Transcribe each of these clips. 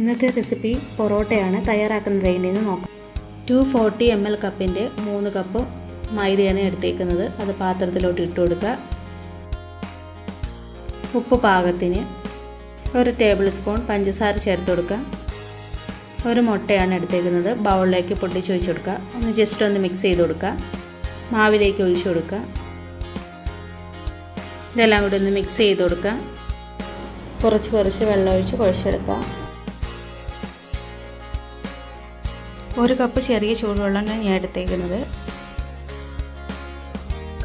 ഇന്നത്തെ റെസിപ്പി പൊറോട്ടയാണ് തയ്യാറാക്കുന്നത്. എങ്ങനെയെന്ന് നോക്കാം. ടു ഫോർട്ടി എം എൽ കപ്പിന്റെ മൂന്ന് കപ്പ് മൈദയാണ് എടുത്തേക്കുന്നത്. അത് പാത്രത്തിലോട്ട് ഇട്ട് കൊടുക്കുക. ഉപ്പ് പാകത്തിന് ഒരു ടേബിൾ സ്പൂൺ പഞ്ചസാര ചേർത്ത് കൊടുക്കുക. ഒരു മുട്ടയാണ് എടുത്തേക്കുന്നത്. ബൗളിലേക്ക് പൊട്ടിച്ച് ഒഴിച്ചു കൊടുക്കുക. ഒന്ന് ജസ്റ്റ് ഒന്ന് മിക്സ് ചെയ്ത് കൊടുക്കുക. മാവിലേക്ക് ഒഴിച്ചു കൊടുക്കുക. ഇതെല്ലാം കൂടി ഒന്ന് മിക്സ് ചെയ്ത് കൊടുക്കുക. കുറച്ച് കുറച്ച് വെള്ളം ഒഴിച്ച് കുഴച്ചെടുക്കുക. ഒരു കപ്പ് ചെറിയ ചൂടുവെള്ളമാണ് ഞാൻ എടുത്തേക്കുന്നത്.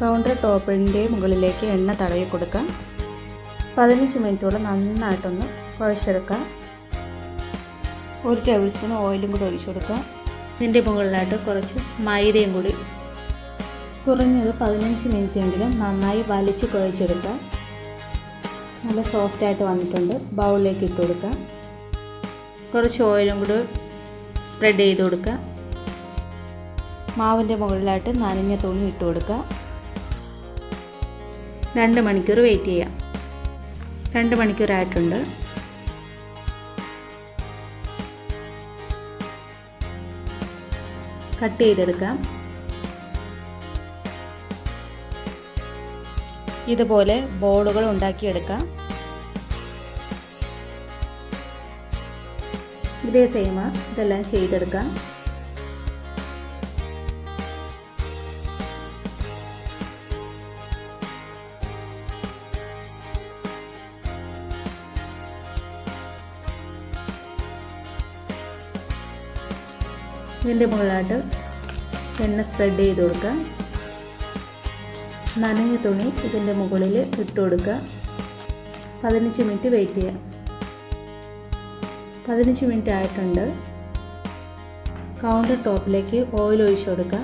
കൗണ്ടർ ടോപ്പിന്റെ മുകളിലേക്ക് എണ്ണ തടവി കൊടുക്കാം. പതിനഞ്ച് മിനിറ്റോളം നന്നായിട്ടൊന്ന് കുഴച്ചെടുക്കാം. ഒരു ടേബിൾ സ്പൂൺ ഓയിലും കൂടി ഒഴിച്ചു കൊടുക്കാം. ഇതിന്റെ മുകളിലായിട്ട് കുറച്ച് മൈദയും കൂടി. കുറഞ്ഞത് പതിനഞ്ച് മിനിറ്റ് എങ്കിലും നന്നായി വലിച്ച് കുഴച്ചെടുക്കാം. നല്ല സോഫ്റ്റായിട്ട് വന്നിട്ടുണ്ട്. ബൗളിലേക്ക് ഇട്ട് കൊടുക്കാം. കുറച്ച് ഓയിലും കൂടി സ്പ്രെഡ് ചെയ്ത് കൊടുക്കുക. മാവിന്റെ മുകളിലായിട്ട് നനഞ്ഞ തുണി ഇട്ട് കൊടുക്കുക. രണ്ട് മണിക്കൂർ വെയിറ്റ് ചെയ്യാം രണ്ട് മണിക്കൂറായിട്ടുണ്ട് കട്ട് ചെയ്തെടുക്കാം. ഇതുപോലെ ബോളുകൾ ഉണ്ടാക്കിയെടുക്കാം. ഇതേ സെയിം ഇതെല്ലാം ചെയ്തെടുക്കാം. ഇതിന്റെ മുകളിലായിട്ട് എണ്ണ സ്പ്രെഡ് ചെയ്ത് കൊടുക്കുക നനഞ്ഞ തുണി ഇതിന്റെ മുകളിൽ ഇട്ട് കൊടുക്കുക. പതിനഞ്ച് മിനിറ്റ് വെയിറ്റ് ചെയ്യാം. പതിനഞ്ച് മിനിറ്റ് ആയിട്ടുണ്ട്. കൗണ്ടർ ടോപ്പിലേക്ക് ഓയിൽ ഒഴിച്ചു കൊടുക്കുക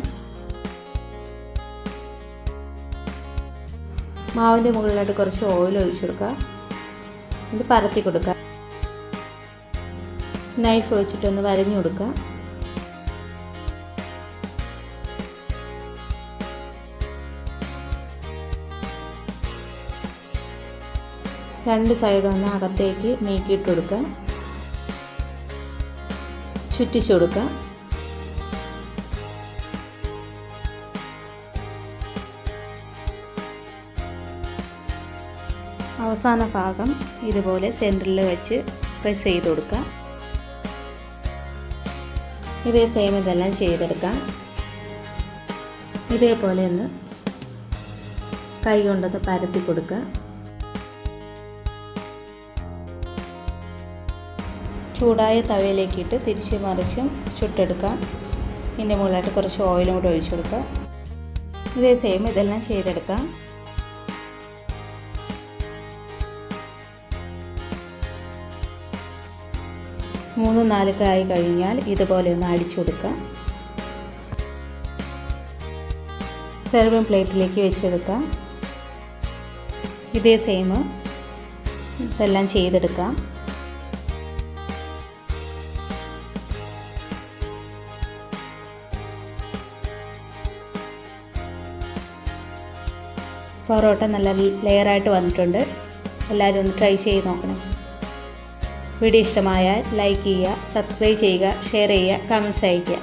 മാവിന്റെ മുകളിലായിട്ട് കുറച്ച് ഓയിൽ ഒഴിച്ചു കൊടുക്കുക എന്നിട്ട് പരത്തി കൊടുക്കുക നൈഫ് വെച്ചിട്ടൊന്ന് വരഞ്ഞു കൊടുക്കുക രണ്ട് സൈഡും ഒന്ന് അകത്തേക്ക് നീക്കിയിട്ട് കൊടുക്കുക ചുറ്റിച്ചു കൊടുക്കുക. അവസാന ഭാഗം ഇതുപോലെ സെന്ററിൽ വെച്ച് പ്രസ് ചെയ്ത് കൊടുക്കുക. ഇതേ സെയിം ഇതെല്ലാം ചെയ്തെടുക്കാം ഇതേപോലെ ഒന്ന് കൈ കൊണ്ടൊന്ന് പരത്തി കൊടുക്കുക. ചൂടായ തവയിലേക്കിട്ട് തിരിച്ച് മറിച്ചും ചുട്ടെടുക്കാം. ഇതിന്റെ മുകളിലായിട്ട് കുറച്ച് ഓയിലും കൂടെ ഒഴിച്ചു കൊടുക്കാം. ഇതേ സെയിം ഇതെല്ലാം ചെയ്തെടുക്കാം. മൂന്ന് നാല് കായ് കഴിഞ്ഞാൽ ഇതുപോലെ ഒന്ന് അടിച്ചു കൊടുക്കാം. സെർവിങ് പ്ലേറ്റിലേക്ക് വെച്ചെടുക്കാം. ഇതേ സെയിം ഇതെല്ലാം ചെയ്തെടുക്കാം. പൊറോട്ട നല്ല ലെയറായിട്ട് വന്നിട്ടുണ്ട്. എല്ലാവരും ഒന്ന് ട്രൈ ചെയ്ത് നോക്കണം. വീഡിയോ ഇഷ്ടമായാൽ ലൈക്ക് ചെയ്യുക സബ്സ്ക്രൈബ് ചെയ്യുക ഷെയർ ചെയ്യുക കമൻസ് അയയ്ക്കുക.